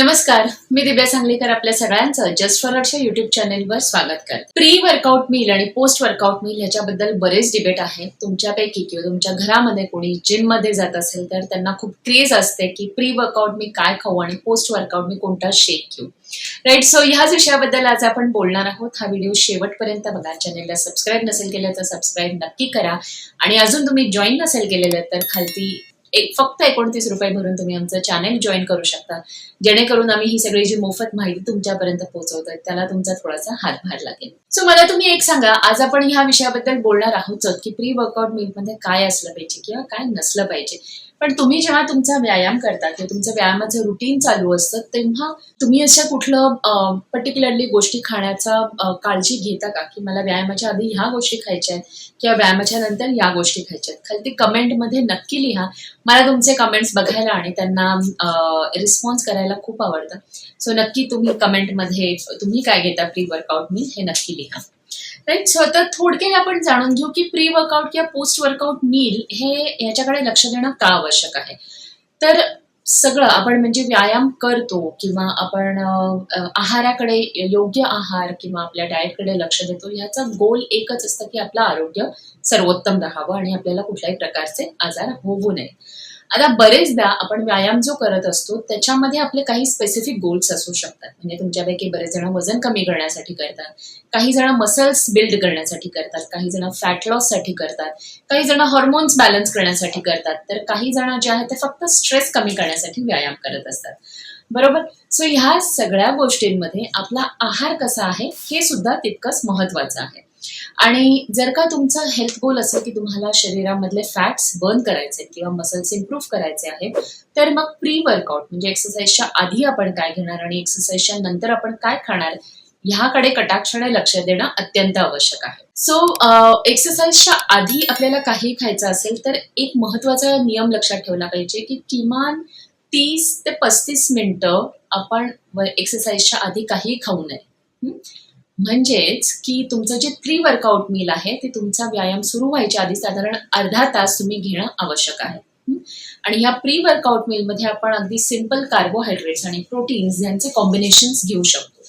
नमस्कार मी दिव्या सांगलीकर आपल्या सगळ्यांचं जस्ट फॉर अटच्या युट्यूब चॅनेलवर स्वागत करते. प्री वर्कआउट मील आणि पोस्ट वर्कआउट मील याच्याबद्दल बरेच डिबेट आहे तुमच्यापैकी किंवा तुमच्या घरामध्ये कोणी जिममध्ये जात असेल तर त्यांना खूप क्रेज असते की प्री वर्कआउट मी काय खाऊ आणि पोस्ट वर्कआउट मी कोणता शेक घेऊ. राईट सो ह्याच विषयाबद्दल आज आपण बोलणार आहोत. हा व्हिडिओ शेवटपर्यंत बघा. चॅनेलला सबस्क्राईब नसेल केलं तर सबस्क्राईब नक्की करा. आणि अजून तुम्ही जॉईन नसेल केलेलं तर खालती एक फक्त एकोणतीस रुपये भरून तुम्ही आमचं चॅनेल जॉईन करू शकता. जेणेकरून आम्ही ही सगळी जी मोफत माहिती तुमच्यापर्यंत पोहोचवतोय त्याला तुमचा थोडासा हातभार लागेल. सो मला तुम्ही एक सांगा आज आपण ह्या विषयाबद्दल बोलणार आहोत की प्री वर्कआउट मीलमध्ये काय असलं पाहिजे किंवा काय नसलं पाहिजे. पण तुम्ही जेव्हा तुमचा व्यायाम करता किंवा तुमचं व्यायामाचं रुटीन चालू असतं तेव्हा तुम्ही अशा कुठलं पर्टिक्युलरली गोष्टी खाण्याचा काळजी घेता का? की मला व्यायामाच्या आधी ह्या गोष्टी खायच्या आहेत किंवा व्यायामाच्या नंतर या गोष्टी खायच्या आहेत? खालती कमेंटमध्ये नक्की लिहा. मला तुमचे कमेंट्स बघायला आणि त्यांना रिस्पॉन्स करायला खूप आवडतं. सो नक्की तुम्ही कमेंटमध्ये तुम्ही काय घेता प्री वर्कआउट मी हे नक्की लिहा. राईट स्वतः थोडक्यात आपण जाणून घेऊ की प्री वर्कआउट किंवा पोस्ट वर्कआउट मील हे ह्याच्याकडे लक्ष देणं का आवश्यक आहे? तर सगळं आपण म्हणजे व्यायाम करतो किंवा आपण आहाराकडे योग्य आहार किंवा आपल्या डाएटकडे लक्ष देतो ह्याचा गोल एकच असतं की आपलं आरोग्य सर्वोत्तम राहावं आणि आपल्याला कुठल्याही प्रकारचे आजार होऊ नये. आता बरेचदा आपण व्यायाम जो करत असतो त्याच्यामध्ये आपले काही स्पेसिफिक गोल्स असू शकतात. म्हणजे तुमच्यापैकी बरेच जण वजन कमी करण्यासाठी करतात. काही जण मसल्स बिल्ड करण्यासाठी करतात. काही जण फॅट लॉससाठी करतात. काही जण हॉर्मोन्स बॅलन्स करण्यासाठी करतात. तर काही जण जे आहेत ते फक्त स्ट्रेस कमी करण्यासाठी व्यायाम करत असतात. बरोबर? सो ह्या सगळ्या गोष्टींमध्ये आपला आहार कसा आहे हे सुद्धा तितकंच महत्वाचं आहे. आणि जर का तुमचा हेल्थ गोल असेल की तुम्हाला शरीरामधले फॅट्स बर्न करायचे किंवा मसल्स इम्प्रूव्ह करायचे आहेत तर मग प्री वर्कआउट म्हणजे एक्सरसाइजच्या आधी आपण काय घेणार आणि एक्सरसाइजच्या नंतर आपण काय खाणार ह्याकडे कटाक्षाने लक्ष देणं अत्यंत आवश्यक आहे. सो एक्सरसाइजच्या आधी आपल्याला काही खायचं असेल तर एक महत्त्वाचा नियम लक्षात ठेवला पाहिजे की किमान तीस ते पस्तीस मिनिटं आपण एक्सरसाइजच्या आधी काही खाऊ नये. म्हणजेच की तुमचं जे प्री वर्कआउट मील आहे ते तुमचा व्यायाम सुरू व्हायच्या आधी साधारण अर्धा तास तुम्ही घेणं आवश्यक आहे. आणि ह्या प्री वर्कआउट मीलमध्ये आपण अगदी सिंपल कार्बोहायड्रेट्स आणि प्रोटीन्स यांचे कॉम्बिनेशन्स घेऊ शकतो.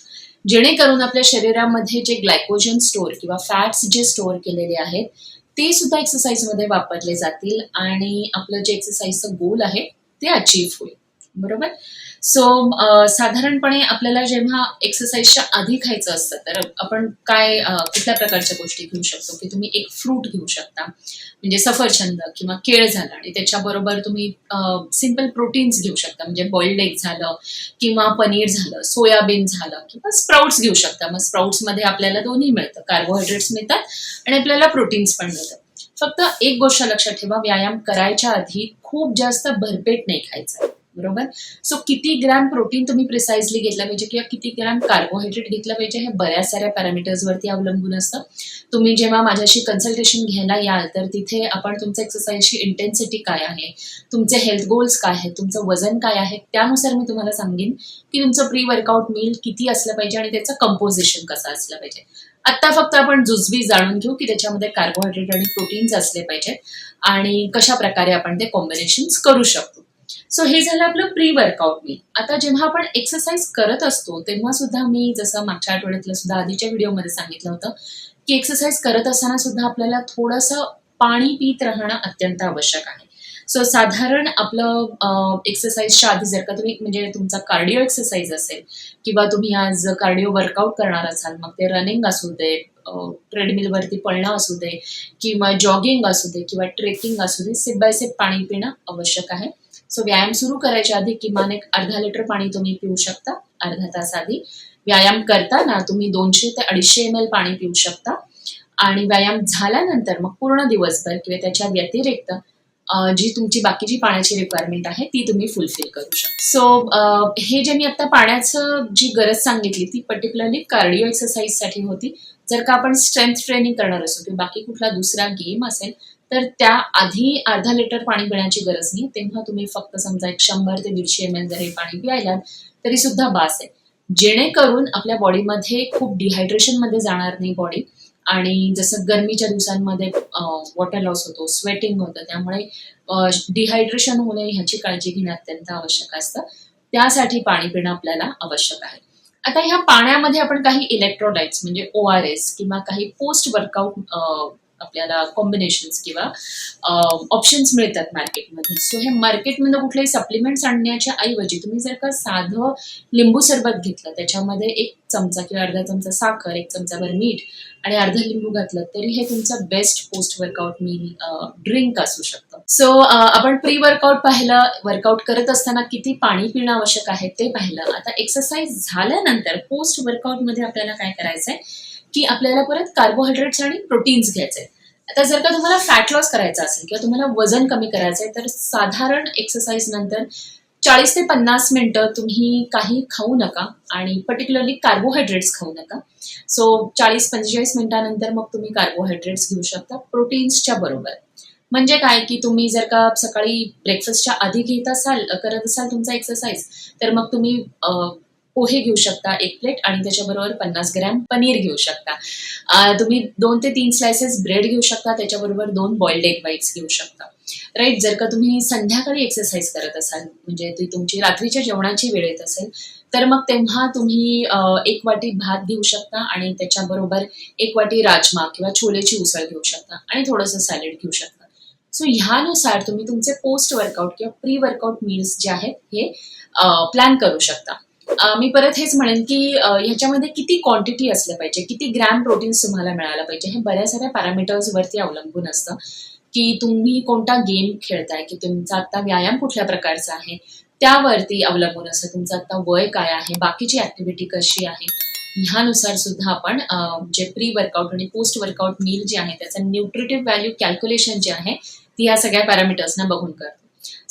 जेणेकरून आपल्या शरीरामध्ये जे ग्लायकोजन स्टोअर किंवा फॅट्स जे स्टोअर केलेले आहेत ते सुद्धा एक्सरसाइजमध्ये वापरले जातील आणि आपलं जे एक्सरसाइजचं गोल आहे ते अचीव्ह होईल. बरोबर? सो साधारणपणे आपल्याला जेव्हा एक्सरसाइजच्या आधी खायचं असतं तर आपण काय कुठल्या प्रकारच्या गोष्टी घेऊ शकतो? की तुम्ही एक फ्रूट घेऊ शकता. म्हणजे सफरचंद किंवा केळ झालं आणि त्याच्याबरोबर तुम्ही सिंपल प्रोटीन्स घेऊ शकता. म्हणजे बॉइल्ड एग झालं किंवा पनीर झालं सोयाबीन झालं किंवा स्प्राउट्स घेऊ शकता. मग स्प्राउट्समध्ये आपल्याला दोन्ही मिळतं. कार्बोहायड्रेट्स मिळतात आणि आपल्याला प्रोटीन्स पण मिळतात. फक्त एक गोष्ट लक्षात ठेवा व्यायाम करायच्या आधी खूप जास्त भरपेट नाही खायचं. बरोबर? सो किती ग्रॅम प्रोटीन तुम्ही प्रिसाइजली घेतलं पाहिजे किंवा किती ग्रॅम कार्बोहायड्रेट घेतलं पाहिजे हे बऱ्याच साऱ्या पॅरामीटर्सवरती अवलंबून असतं. तुम्ही जेव्हा माझ्याशी कन्सल्टेशन घ्यायला याल तर तिथे आपण तुमचं एक्सरसाइजची इंटेन्सिटी काय आहे तुमचे हेल्थ गोल्स काय आहेत तुमचं वजन काय आहे त्यानुसार मी तुम्हाला सांगेन की तुमचं प्री वर्कआउट मील किती असलं पाहिजे आणि त्याचं कंपोजिशन कसं असलं पाहिजे. आत्ता फक्त आपण जुजबी जाणून घेऊ की त्याच्यामध्ये कार्बोहायड्रेट आणि प्रोटीन्स असले पाहिजेत आणि कशा प्रकारे आपण ते कॉम्बिनेशन करू शकतो. सो हे झालं आपलं प्री वर्कआउट मी आता जेव्हा आपण एक्सरसाइज करत असतो तेव्हा सुद्धा मी जसं मागच्या आठवड्यातलं सुद्धा आधीच्या व्हिडिओमध्ये सांगितलं होतं की एक्सरसाइज करत असताना सुद्धा आपल्याला थोडंसं पाणी पित राहणं अत्यंत आवश्यक आहे. सो साधारण आपलं एक्सरसाइजच्या आधी जर का तुम्ही म्हणजे तुमचा कार्डिओ एक्सरसाइज असेल किंवा तुम्ही आज कार्डिओ वर्कआउट करणार असाल मग ते रनिंग असू दे ट्रेडमिलवरती पळणं असू दे किंवा जॉगिंग असू दे किंवा ट्रेकिंग असू दे सिप बाय सिप पाणी पिणं आवश्यक आहे. सो व्यायाम सुरू करायच्या आधी किमान एक अर्धा लिटर पाणी तुम्ही पिऊ शकता अर्धा तास आधी. व्यायाम करताना तुम्ही दोनशे ते अडीचशे एम एल पाणी पिऊ शकता. आणि व्यायाम झाल्यानंतर मग पूर्ण दिवसभर किंवा त्याच्या व्यतिरिक्त जी तुमची बाकीची पाण्याची रिक्वायरमेंट आहे ती तुम्ही फुलफिल करू शकता. सो हे जे मी आता पाण्याचं जी गरज सांगितली ती पर्टिक्युलरली कार्डिओ एक्सरसाइजसाठी होती. जर का आपण स्ट्रेंथ ट्रेनिंग करणार असू किंवा बाकी कुठला दुसरा गेम असेल तर त्या आधी अर्धा लिटर पाणी पिण्याची गरज नाही. तेव्हा तुम्ही फक्त समजा एक शंभर ते दीडशे एम एल जर हे पाणी प्यायला तरी सुद्धा बास आहे. जेणेकरून आपल्या बॉडीमध्ये खूप डिहायड्रेशनमध्ये जाणार नाही बॉडी आणि जसं गरमीच्या दिवसांमध्ये वॉटर लॉस होतो स्वेटिंग होतं त्यामुळे डिहायड्रेशन होऊ नये ह्याची काळजी घेणं अत्यंत आवश्यक असतं. त्यासाठी पाणी पिणं आपल्याला आवश्यक आहे. आता ह्या पाण्यामध्ये आपण काही इलेक्ट्रोलाइट्स म्हणजे ओ आर एस किंवा काही पोस्ट वर्कआउट आपल्याला कॉम्बिनेशन्स किंवा ऑप्शन्स मिळतात मार्केटमध्ये सो हे मार्केटमध्ये कुठलेही सप्लिमेंट्स आणण्याच्या ऐवजी तुम्ही जर का साधं लिंबू सरबत घेतलं त्याच्यामध्ये एक चमचा किंवा अर्धा चमचा साखर एक चमचाभर मीठ आणि अर्धा लिंबू घातलं तरी हे तुमचं best post workout meal drink असू शकतं. सो आपण प्री वर्कआउट पाहिलं वर्कआउट करत असताना किती पाणी पिणं आवश्यक आहे ते पाहिलं. आता एक्सरसाइज झाल्यानंतर पोस्ट वर्कआउटमध्ये आपल्याला काय करायचंय? की आपल्याला परत कार्बोहायड्रेट्स आणि प्रोटीन्स घ्यायचे आता जर का तुम्हाला फॅट लॉस करायचा असेल किंवा तुम्हाला वजन कमी करायचं आहे तर साधारण एक्सरसाइज नंतर चाळीस ते पन्नास मिनिटं तुम्ही काही खाऊ नका आणि पर्टिक्युलरली कार्बोहायड्रेट्स खाऊ नका. सो चाळीस पंचेचाळीस मिनिटानंतर मग तुम्ही कार्बोहायड्रेट्स घेऊ शकता प्रोटीन्सच्या बरोबर. म्हणजे काय की तुम्ही जर का सकाळी ब्रेकफास्टच्या आधी घेत असाल करत असाल तुमचा एक्सरसाइज तर मग तुम्ही पोहे घेऊ शकता एक प्लेट आणि त्याच्याबरोबर पन्नास ग्रॅम पनीर घेऊ शकता. तुम्ही दोन ते तीन स्लायसेस ब्रेड घेऊ शकता त्याच्याबरोबर दोन बॉइल्ड एग वाईट्स घेऊ शकता. राईट जर का तुम्ही संध्याकाळी एक्सरसाइज करत असाल म्हणजे ती तुमची रात्रीच्या जेवणाची वेळ येत असेल तर मग तेव्हा तुम्ही एक वाटी भात घेऊ शकता आणि त्याच्याबरोबर एक वाटी राजमा किंवा छोलेची उसळ घेऊ शकता आणि थोडंसं सॅलड घेऊ शकता. सो ह्यानुसार तुम्ही तुमचे पोस्ट वर्कआउट किंवा प्री वर्कआउट मील्स जे आहेत हे प्लॅन करू शकता. मी परत हेच म्हणेन की ह्याच्यामध्ये किती क्वांटिटी असलं पाहिजे? किती ग्रॅम प्रोटीन्स तुम्हाला मिळालं पाहिजे? हे बऱ्याच साऱ्या पॅरामीटर्सवरती अवलंबून असतं. की तुम्ही कोणता गेम खेळताय? की तुमचा आता व्यायाम कुठल्या प्रकारचा आहे? त्यावरती अवलंबून असतं. तुमचं आता वय काय आहे? बाकीची ऍक्टिव्हिटी कशी आहे? ह्यानुसार सुद्धा आपण जे प्री वर्कआउट आणि पोस्ट वर्कआउट मील जे आहे त्याचं न्यूट्रिटिव्ह व्हॅल्यू कॅल्क्युलेशन जे आहे ती या सगळ्या पॅरामीटर्सना बघून करतो.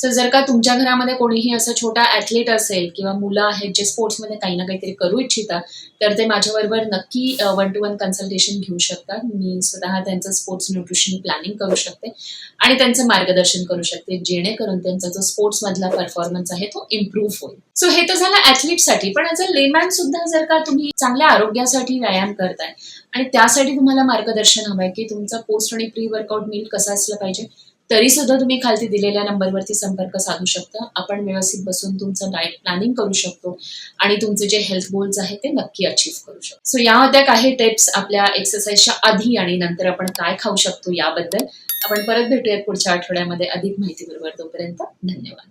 सो जर का तुमच्या घरामध्ये कोणीही असं छोटा ॲथलीट असेल किंवा मुलं आहेत जे स्पोर्ट्समध्ये काही ना काहीतरी करू इच्छितात तर ते माझ्याबरोबर नक्की वन टू वन कन्सल्टेशन घेऊ शकतात. मी स्वतः त्यांचं स्पोर्ट्स न्यूट्रिशन प्लॅनिंग करू शकते आणि त्यांचं मार्गदर्शन करू शकते जेणेकरून त्यांचा जो स्पोर्ट्समधला परफॉर्मन्स आहे तो इम्प्रूव्ह होईल. सो हे तर झालं ॲथलीटसाठी पण ॲज अ लेमॅन सुद्धा जर का तुम्ही चांगल्या आरोग्यासाठी व्यायाम करताय आणि त्यासाठी तुम्हाला मार्गदर्शन हवंय की तुमचा पोस्ट आणि प्री वर्कआउट मील कसा असलं पाहिजे तरी सुद्धा तुम्ही खालती दिलेल्या नंबरवरती संपर्क साधू शकता. आपण व्यवस्थित बसून तुमचं डाएट प्लॅनिंग करू शकतो आणि तुमचे जे हेल्थ गोल्स आहेत ते नक्की अचीव्ह करू शकतो. सो या होत्या काही टिप्स आपल्या एक्सरसाइजच्या आधी आणि नंतर आपण काय खाऊ शकतो याबद्दल. आपण परत भेटूयात पुढच्या आठवड्यामध्ये अधिक माहिती बरोबर तोपर्यंत धन्यवाद.